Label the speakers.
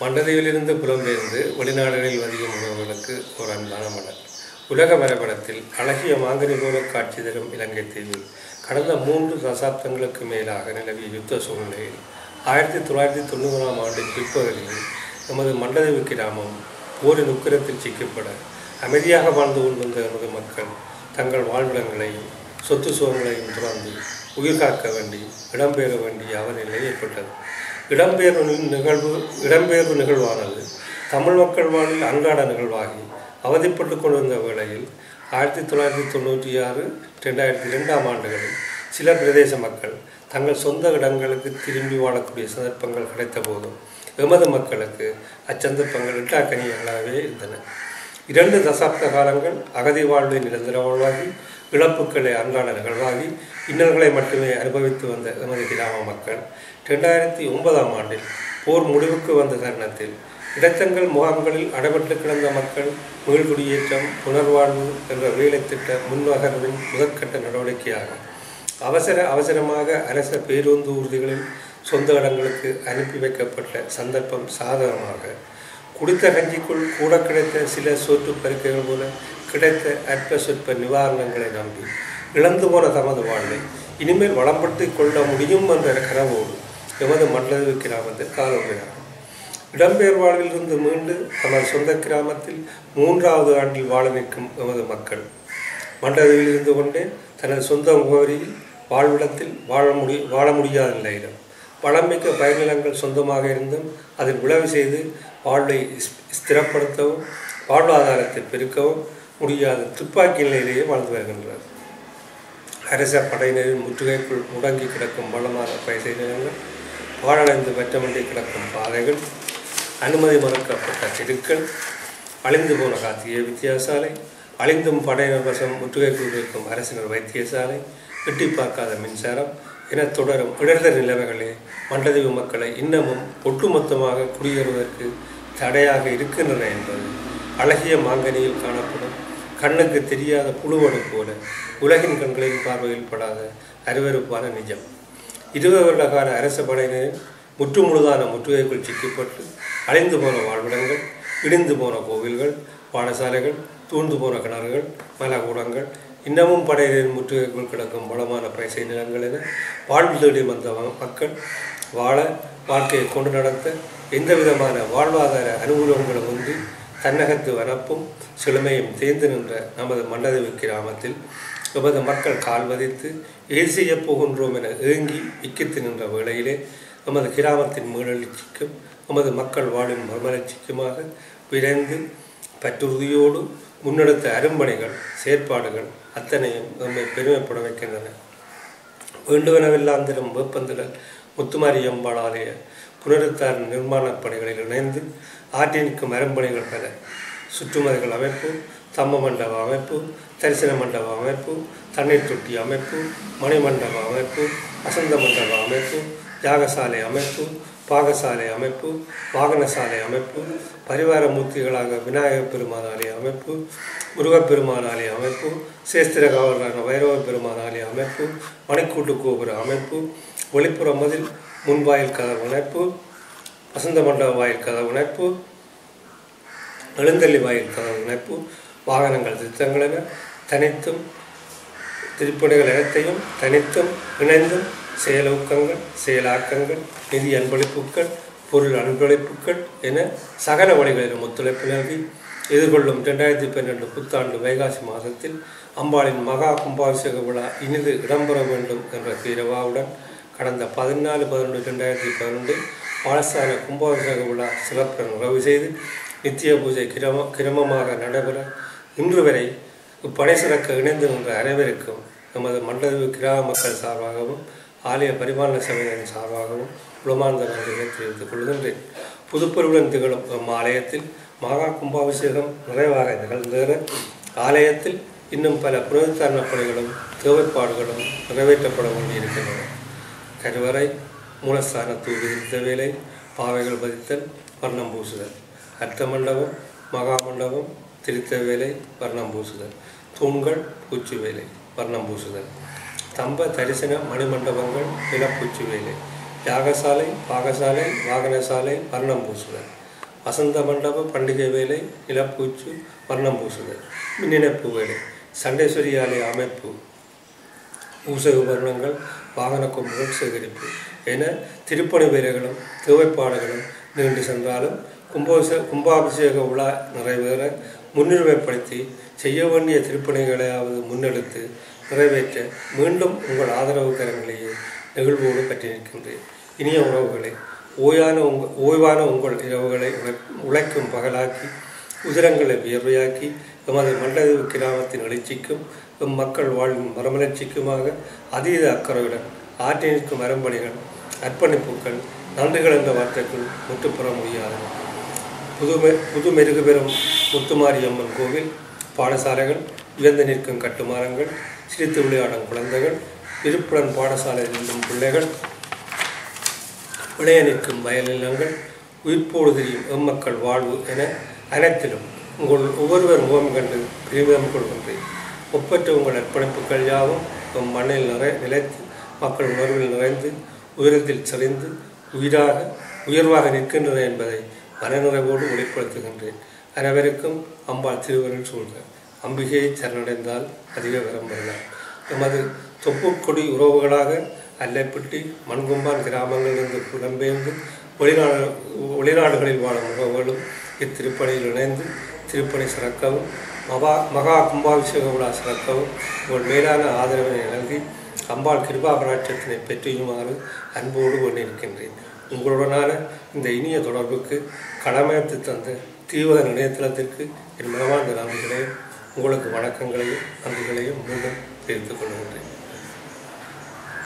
Speaker 1: மண்டதீவிலிருந்து புலம்பெயர்ந்து வெளிநாடுகளில் வதியும் உறவுகளுக்கு ஒரு அன்பான மலர். உலக வரைபடத்தில் அழகிய மாங்கனி போல காட்சி தரும் இலங்கை தீவில் கடந்த மூன்று தசாப்தங்களுக்கு மேலாக நிலவிய யுத்த சூழ்நிலையில் ஆயிரத்தி தொள்ளாயிரத்தி தொண்ணூறாம் ஆண்டு பிற்பகுதியில் எமது மண்டதீவு கிராமம் போரின் உக்கிரத்தில் சிக்கப்பட அமைதியாக வாழ்ந்து கொண்டிருந்த நமது மக்கள் தங்கள் வாழ்விடங்களையும் சொத்து சுகங்களையும் துறந்து உயிர் காக்க வேண்டி இடம்பெற வேண்டிய அவநிலை ஏற்பட்டது இடம்பெயர்வு நிகழ்வு இடம்பெயர்வு நிகழ்வானது. தமிழ் மக்கள் வாழ்வில் அன்றாட நிகழ்வாகி அவதிப்பட்டு கொண்டிருந்த வேளையில் ஆயிரத்தி தொள்ளாயிரத்தி தொண்ணூற்றி ஆறு ரெண்டாயிரத்தி ரெண்டாம் ஆண்டுகளில் சில பிரதேச மக்கள் தங்கள் சொந்த இடங்களுக்கு திரும்பி வாழக்கூடிய சந்தர்ப்பங்கள் கிடைத்த போதும் எமது மக்களுக்கு அச்சந்தர்ப்பங்கள் இட்டாக்கனியங்களாகவே இருந்தன. இரண்டு தசாப்த காலங்கள் அகதி வாழ்வை நிரந்தர வாழ்வாகி இழப்புக்களை அன்றாட நிகழ்வாகி இன்னல்களை மட்டுமே அனுபவித்து வந்த எமது கிராம மக்கள் ரெண்டாயிரத்தி ஒன்பதாம் ஆண்டில் போர் முடிவுக்கு வந்த தருணத்தில் இடத்தங்கள் முகாம்களில் அடைபட்டு கிடந்த மக்கள் மீள்குடியேற்றம் புனர்வாழ்வு என்ற வேலைத்திட்ட திட்ட முன்வகர்வின் முதற்கட்ட நடவடிக்கையாகும் அவசர அவசரமாக அரச பேருந்து ஊர்திகளில் சொந்த இடங்களுக்கு அனுப்பி வைக்கப்பட்ட சந்தர்ப்பம் சாதகமாக குடித்த கஞ்சிக்குள் கூட கிடைத்த சில சோற்று பருக்கைகள் போல கிடைத்த அற்ப சொற்ப நிவாரணங்களை நம்பி இழந்து போன தமது வாழ்வை இனிமேல் வளம்பட்டு கொள்ள முடியும் என்ற கனவோடு எமது மண்டல கிராமத்தில் காலமுறையாகும் இடம்பெயர் வாழ்விலிருந்து மீண்டு தமது சொந்த கிராமத்தில் மூன்றாவது ஆண்டில் வாழ நிற்கும் எமது மக்கள். மண்டலத்தில் இருந்து கொண்டே தனது சொந்த முகவரியில் வாழ்விடத்தில் வாழ முடி வாழ முடியாத நிலையிலும் வளமிக்க பயிர்நிலங்கள் சொந்தமாக இருந்தும் அதில் உழவு செய்து வாழ்வை ஸ்திரப்படுத்தவும் வாழ்வாதாரத்தை பெருக்கவும் முடியாத. துப்பாக்கி நிலையிலேயே வாழ்ந்து வருகின்றனர் அரச படையினரின் முற்றுகைக்குள் முடங்கி கிடக்கும் பலமான பயிற்சி நிலங்கள் பாழடைந்து வெற்றமண்டி கிடக்கும் பாதைகள் அனுமதி மறுக்கப்பட்ட தெருக்கள் அழிந்து போன காத்திய வித்தியாசாலை அழிந்தும் படையினர் வசம் முற்றுகைக்குள் இருக்கும் அரசினர் வைத்தியசாலை எட்டி பார்க்காத மின்சாரம் என தொடரும் இடர்தல் நிலைமைகளே மண்டதீவு மக்களை இன்னமும் ஒட்டுமொத்தமாக குடியேறுவதற்கு தடையாக இருக்கின்றன என்பது அழகிய மாங்கனியில் காணப்படும் கண்ணுக்கு தெரியாத புழுவடு போல உலகின் கண்களின் பார்வையில் படாத அருவறுப்பான நிஜம். இருபது வருட கால அரச படையினரின் முற்றுமுழுதான முற்றுகைக்குள் சிக்கப்பட்டு அழிந்து போன வாழ்விடங்கள் இடிந்து போன கோவில்கள் பாடசாலைகள் தூண்டு போன கிணறுகள் மலகூடங்கள் இன்னமும் படையினரின் முற்றுகைக்குள் கிடக்கும் வளமான பைசை நிலங்கள் என வாழ்வு தேடி வந்த மக்கள் வாழ வாழ்க்கையை கொண்டு நடத்த எந்த விதமான வாழ்வாதார அனுகூலங்களும் இன்றி தன்னகத்து வரப்பும் சிலுமையும் தேர்ந்து நின்ற நமது மண்டதவி கிராமத்தில் எமது மக்கள் கால் வதித்து ஏது செய்யப் போகின்றோம் என ஏங்கி விக்கித்து நின்ற வேளையிலே எமது கிராமத்தின் மீளெழுச்சிக்கும் எமது மக்கள் வாழும் மறுமலர்ச்சிக்குமாக விரைந்து பற்றுறுதியோடு முன்னெடுத்த அரும்பணிகள் செயற்பாடுகள் அத்தனையும் நம்மை பெருமைப்பட வைக்கின்றன. வேண்டுவனவெல்லாம் தரும் வேப்பந்தலல் முத்துமாரி அம்பாள் ஆலய குளிர்த்தார் நிர்மாணப் பணிகளில் இணைந்து ஆற்றினுக்கு மரம்பணிகள் பெற பல சுற்றுமதிகள் அமைப்பு தம்ம மண்டப அமைப்பு தரிசன மண்டப அமைப்பு தண்ணீர் தொட்டி அமைப்பு மணிமண்டப அமைப்பு வசந்த மண்டப அமைப்பு யாகசாலை அமைப்பு பாகசாலை அமைப்பு வாகனசாலை அமைப்பு பரிவார மூர்த்திகளாக விநாயகப் பெருமான் ஆலய அமைப்பு முருகப்பெருமான் ஆலய அமைப்பு சேஸ்திர காவலரான வைரவ பெருமான் ஆலய அமைப்பு மணிக்கூட்டு கோபுர அமைப்பு ஒளிப்புற மதில் முன்வாயில் கதவு இணைப்பு வசந்த மண்டப வாயில் கதவு இணைப்பு எழுந்தள்ளி வாயில் கதவு இணைப்பு வாகனங்கள் திருத்தங்கள் என தனித்தும் திருப்பணிகள் அனைத்தையும் தனித்தும் இணைந்தும் செயலூக்கங்கள் செயலாக்கங்கள் நிதி அன்பளிப்புகள் பொருள் அன்பளிப்புகள் என சகல வழிகளிலும் ஒத்துழைப்பு நல்கி எதிர்கொள்ளும் ரெண்டாயிரத்தி பன்னெண்டு புத்தாண்டு வைகாசி மாதத்தில் அம்பாளின் மகா கும்பாபிஷேக விழா இனிது இடம்பெற வேண்டும் என்ற தீரவாவுடன் கடந்த பதினாலு பதினொன்று ரெண்டாயிரத்தி பதினொன்று பாலஸ்தான கும்பாபிஷேக விழா சிறப்பு நிறைவு செய்து நித்திய பூஜை கிரம கிரமமாக நடைபெற இன்று வரை இப்படை சிறக்க இணைந்து நின்ற அனைவருக்கும் நமது மண்டல கிராம மக்கள் சார்பாகவும் ஆலய பரிபாலன சபையின் சார்பாகவும் உளமார்ந்த நன்றிகளை தெரிவித்துக் கொள்கின்றேன். புதுப்பொருளுடன் திகழும் நம் ஆலயத்தில் மகா கும்பாபிஷேகம் நிறைவாக நிகழ்ந்தேற ஆலயத்தில் இன்னும் பல புனருத்தாரண பணிகளும் தேவைப்பாடுகளும் நிறைவேற்றப்பட வேண்டியிருக்கின்றன. கருவறை மூலஸ்தான தூவிதித்த வேலை பாவைகள் பதித்தல் வர்ணம் பூசுதல். அர்த்த மண்டபம் மகா மண்டபம் திருத்த வேலை வர்ணம் பூசுதல். தூண்கள் பூச்சி வேலை வர்ணம் பூசுதல். ஸ்தம்ப தரிசன மணிமண்டபங்கள் நிலப்பூச்சி வேலை யாகசாலை பாகசாலை வாகனசாலை வர்ணம் பூசுதல் வசந்த மண்டப பண்டிகை வேலை நிலப்பூச்சு வர்ணம் பூசுதல் மின்னிணைப்பு வேலை சண்டேஸ்வரி ஆலய அமைப்பு பூசை உபகரணங்கள் வாகன கொம்புகள் சேகரிப்பு என திருப்பணி வீரர்களும் தேவைப்பாடுகளும் நீண்டு சென்றாலும் கும்பாபிஷே கும்பாபிஷேக விழா நிறைவேற முன்னுரிமைப்படுத்தி செய்ய வேண்டிய திருப்பணிகளையாவது முன்னெடுத்து நிறைவேற்ற மீண்டும் உங்கள் ஆதரவு கரங்களையே நெகிழ்வோடு பற்றி நிற்கின்றேன் இனிய உறவுகளை ஓயான உங்கள் ஓய்வான உங்கள் இரவுகளை உழை- உழைக்கும் பகலாக்கி உதிரங்களை வியர்வையாக்கி எமது மண்டது கிராமத்தின் எழுச்சிக்கும் எம் மக்கள் வாழ்வின் மரமலர்ச்சிக்குமாக அதீத அக்கறையுடன் ஆற்றி நிற்கும் அரம்பணிகள் அர்ப்பணிப்புகள் நன்றிகள் என்ற வார்த்தைக்குள் முற்றுப்புற முடியாது புதுமை புது மெருகு பெறும் முத்துமாரியம்மன் கோவில் பாடசாலைகள் இழந்து நிற்கும் கட்டுமானங்கள் சிரித்து விளையாடும் குழந்தைகள் இருப்புடன் பாடசாலையில் இருக்கும் பிள்ளைகள் விளைய நிற்கும் வயல் உயிர்ப்போடு தெரியும் எம்மக்கள் வாழ்வு என அனைத்திலும் உங்கள் ஒவ்வொருவர் முகம் கண்டு பெருமிதம் கொள்கின்றேன் ஒப்பற்ற உங்கள் அர்ப்பணிப்புகள் யாவும் எம் மண்ணில் நிறை நிலைத்து மக்கள் உணர்வில் நிறைந்து உயரத்தில் சரிந்து உயிராக உயர்வாக நிற்கின்றன என்பதை மனநிறைவோடு வெளிப்படுத்துகின்றேன். அனைவருக்கும் அம்பாள் திருவருள் சூழ்க. அம்பிகையை சரணடைந்தால் அதிக வரம் பெறலாம். எமது தொப்புக்கொடி உறவுகளாக அல்லப்பட்டி மண்கொம்பான் கிராமங்களிலிருந்து புலம்பெயர்ந்து வெளிநாடு வெளிநாடுகளில் வாழும் உறவுகளும் இத்திருப்பணியில் இணைந்து திருப்பணி சிறக்கவும் மகா மகா கும்பாபிஷேக விழா சிறக்கவும் உங்கள் மேலான ஆதரவினை நல்கி அம்பாள் கிருபா கிருபாபராட்சத்தினை பெற்றியுமாறு அன்போடு கொண்டிருக்கின்றேன். உங்களுடனான இந்த இனிய தொடர்புக்கு கடமைத்து தந்த தீவிர நிலையத்தளத்திற்கு என் மனமார்ந்த நன்றிகளையும் உங்களுக்கு வணக்கங்களையும் நன்றிகளையும் மீண்டும் தெரிந்து கொள்கின்றேன்.